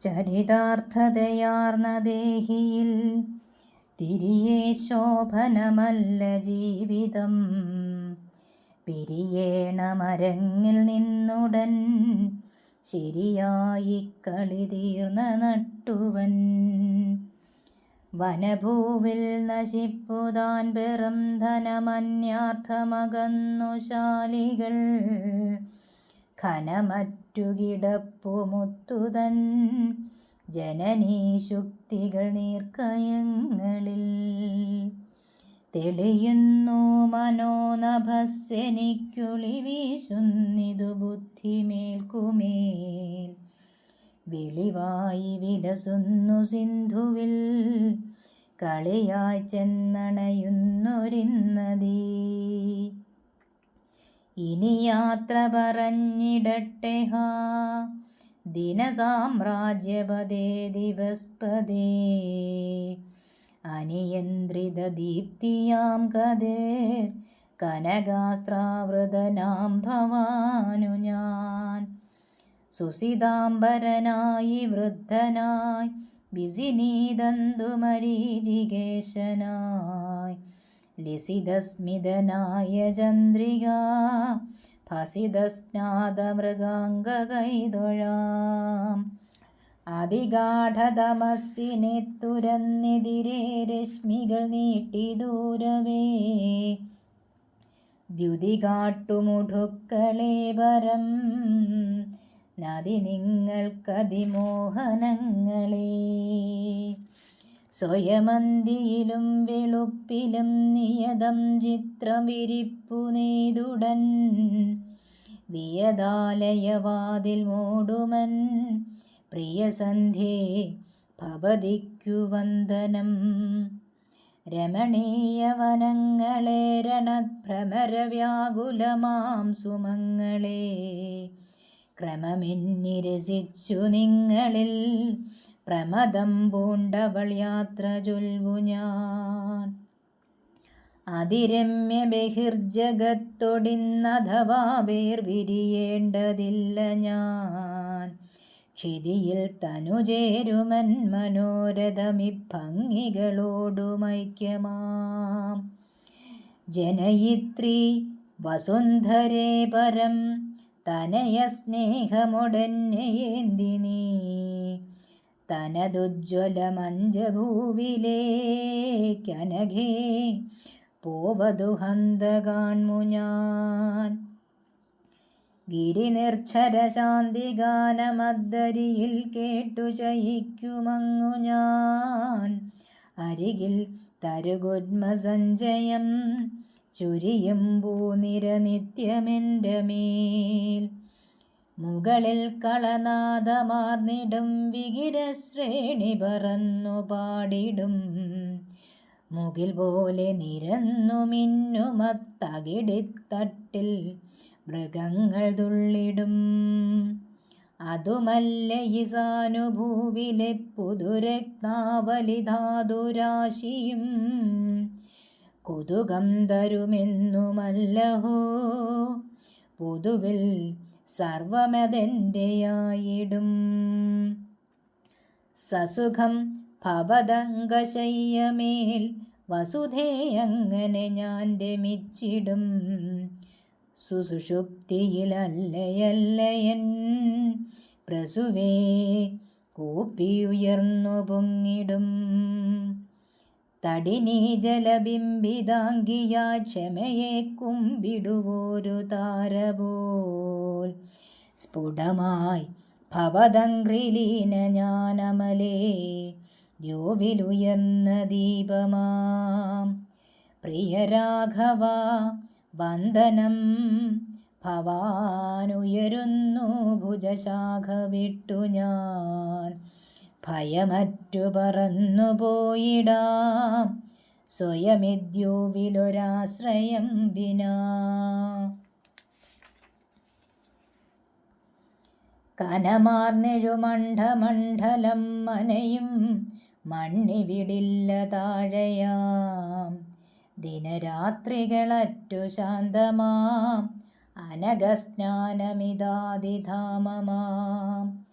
ചരിതാർത്ഥതയാർന്ന ദേഹിയിൽ തിരിയെ ശോഭനമല്ല ജീവിതം. പിരിയേണമരങ്ങിൽ നിന്നുടൻ ശരിയായി കളി തീർന്ന നട്ടുവൻ. വനഭൂവിൽ നശിപ്പുതാൻ വെറും ധനമന്യാർത്ഥമകന്നു ശാലികൾ. ഖനമറ്റു കിടപ്പുമുത്തുതൻ ജനനീ ശുക്തികൾ നീർക്കയങ്ങളിൽ തെളിയുന്നു മനോനഭസ്സെനിക്കുളി വീശുന്നിതു ബുദ്ധിമേൽക്കുമേൽ. വിളിവായി വിലസുന്നു സിന്ധുവിൽ കളിയായി ചെന്നണയുന്നൊരിന്നതീ. ഇനി യാത്ര പറഞ്ഞിടട്ടെ ഹാ. ദിനസാമ്രാജ്യപദേ ദിവസ്പദേ അനിയന്ത്രിത ദീപ്തിയാം കതേർ കനകാസ്ത്രാവൃതനാം ഭവാനു ഞാൻ. സുസിതാംബരനായി വൃദ്ധനായി വിസിനീതന്തുമരീചികേശനായി ലിസിതസ്മിതനായ ചന്ദ്രിക ഭസിതസ്നാദമൃഗാംഗകൈതൊഴാം അതിഗാഠതമസ്സിനെ തുരന്നെതിരെ രശ്മികൾ നീട്ടി ദൂരവേ ദ്യുതി കാട്ടുമുടുക്കളെ പരം നദി നിങ്ങൾക്കതിമോഹനങ്ങളെ സ്വയമന്തിയിലും വെളുപ്പിലും നിയതം ചിത്രമിരിപ്പു നെയ്തുടൻ. വിയതാലയവാതിൽ മൂടുമൻ. പ്രിയസന്ധ്യേ ഭവതിക്കു വന്ദനം. രമണീയവനങ്ങളെ രണഭ്രമരവ്യാകുലമാം സുമങ്ങളെ. ക്രമമിന്നിരസിച്ചു നിങ്ങളിൽ പ്രമദം പൂണ്ടവൾ യാത്ര ചൊൽവു ഞാൻ. അതിരമ്യ ബഹിർജഗത്തൊടിന്നഥവാ വേർ വിരിയേണ്ടതില്ല ഞാൻ. ക്ഷിതിയിൽ തനുചേരുമൻ മനോരഥമിഭംഗികളോടുമൈക്യമാം. ജനയിത്രി വസുന്ധരേ പരം തനയ സ്നേഹമൊടന്നെയേന്തി നീ. തനതുജ്വലമഞ്ചഭൂവിലേക്കനഘേ പോവതു ഹന്ത കാൺമു ഞാൻ ഗിരിനിർച്ഛര ശാന്തി ഗാനമദ്ദരിയിൽ കേട്ടു ചയിക്കുമങ്ങു ഞാൻ. അരികിൽ തരുഗുദ്മസഞ്ചയം ചുരിയും പൂനിര നിത്യമെന്റെ മേൽ. മുകളിൽ കളനാദമാർന്നിടും വികിരശ്രേണി പറന്നു പാടിടും. മുകിൽ പോലെ നിരന്നു മിന്നുമത്തകിടിത്തട്ടിൽ മൃഗങ്ങൾ തുള്ളിടും. അതുമല്ല ഈ സാനുഭൂവിലെ പുതുരത്നാവലിധാതുരാശിയും കൊതുകം തരുമെന്നുമല്ലഹോ. പൊതുവിൽ സർവമതെന്റെയായിടും സസുഖം ഭവതംഗശയ്യമേൽ വസുധേ അങ്ങനെ ഞാൻ രമിച്ചിടും. സുസുഷുപ്തിയിലല്ലയല്ലയൻ പ്രസുവേ കൂപ്പിയുയർന്നു പൊങ്ങിടും തടിനീ ജലബിംബിതാങ്കിയാ ക്ഷമയെ കുമ്പിടുവോരു താരപോൽ. സ്ഫുടമായി ഭവതങ്ക്രിലീന ജ്ഞാനമലേ ദ്യോവിലുയർന്ന ദീപമാം. പ്രിയരാഘവ വന്ദനം. ഭവാനുയരുന്നു ഭുജശാഖ വിട്ടു ഞാൻ. ഭയമറ്റു പറന്നു പോയിടാം. സ്വയമിദ്യോവിലൊരാശ്രയം വിനാ. കനമാർന്നെഴുമണ്ഡമണ്ഡലം മനയും മണ്ണിവിടില്ല താഴയാം. ദിനരാത്രികളറ്റു ശാന്തമാം. അനഘസ്നാനമിതാതിധാമമാം.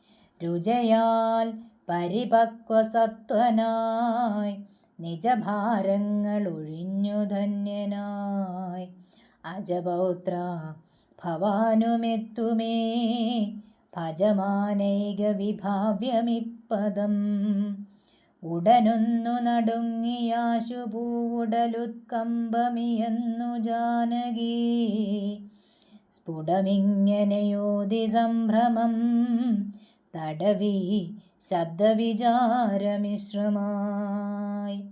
രുചയാൽ പരിപക്വസത്വനായി നിജഭാരങ്ങൾ ഒഴിഞ്ഞു ധന്യനായി അജപൗത്ര ഭവാനുമെത്തുമേ ഭജമാനൈക വിഭാവ്യമിപ്പദം ഉടനൊന്നു നടുങ്ങിയാശുപൂടലുത്കമ്പമിയെന്നു ജാനകി സ്ഫുടമിങ്ങനെയോതി സംഭ്രമം തടവി ശബ്ദവിചാരമിശ്രമായി.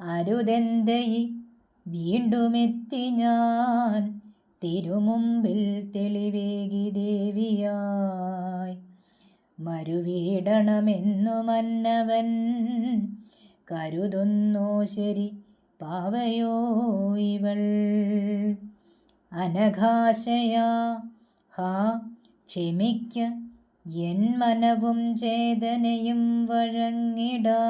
അരുതെന്തയി? വീണ്ടുമെത്തി ഞാൻ തിരുമുമ്പിൽ തെളിവേകി ദേവിയായി. മരുവീടണമെന്നു മന്നവൻ കരുതുന്നോ ശരി പാവയോ ഇവൾ. അനഘാശയാ ഹാ ക്ഷമിക്ക എൻ മനവും ചേതനയും വഴങ്ങിടാ.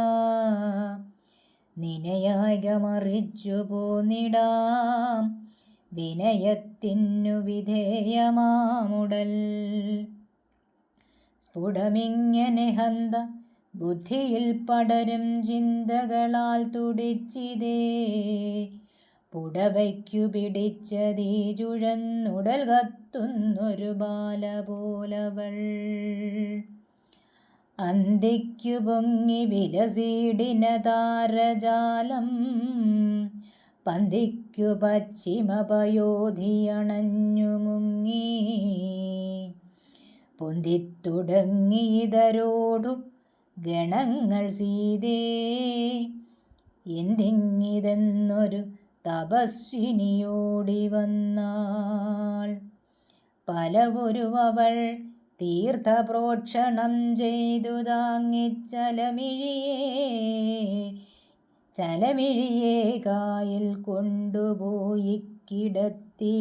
നിനയായകമറിച്ചു പോന്നിടാം. വിനയത്തിനു വിധേയമാമുടൽ. സ്ഫുടമിങ്ങനെ ഹന്ത ബുദ്ധിയിൽ പടരും ചിന്തകളാൽ തുടിച്ചിതേ. പുടവയ്ക്കു പിടിച്ചതീ ചുഴന്നുടൽ കത്തുന്നൊരു ബാല പോലവൾ അന്തിക്കു പൊങ്ങി വിലസീടിന താരജാലം പന്തിക്കു പശ്ചിമപയോധിയണഞ്ഞു മുങ്ങി. പൊന്തിത്തുടങ്ങിയതരോടു ഗണങ്ങൾ സീതേ എന്തിങ്ങിതെന്നൊരു തപസ്വിനിയോടി വന്നാൾ പലവുരുവൾ തീർത്ഥപ്രോക്ഷണം ചെയ്തു താങ്ങിച്ചലമിഴിയേ ചലമിഴിയെ കായിൽ കൊണ്ടുപോയി കിടത്തി.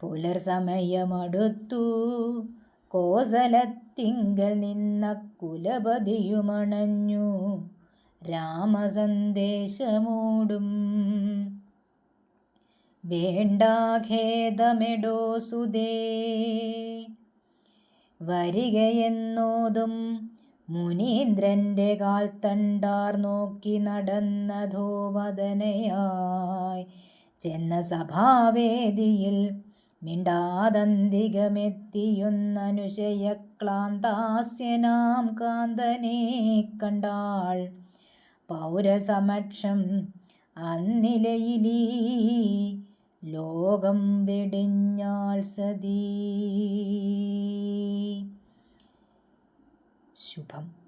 പുലർസമയമടുത്തു കോസലത്തിങ്കൽ നിന്ന കുലപതിയുമണഞ്ഞു. രാമസന്ദേശമോടും. വേണ്ടാഖേദമെടോ സുതേ വരികയെന്നോതും മുനീന്ദ്രന്റെ തണ്ടാർ നോക്കി നടന്നതോ വദനയായി. ചെന്ന സഭാവേദിയിൽ മിണ്ടാതന്തികമെത്തിയൊന്നനുശയക്ലാന്താസ്യനാം കാന്തനെ കണ്ടാൾ. പൗരസമക്ഷം അന്നിലയിലീ ലോകം വെടിഞ്ഞാൾ സതീ. ശുഭം.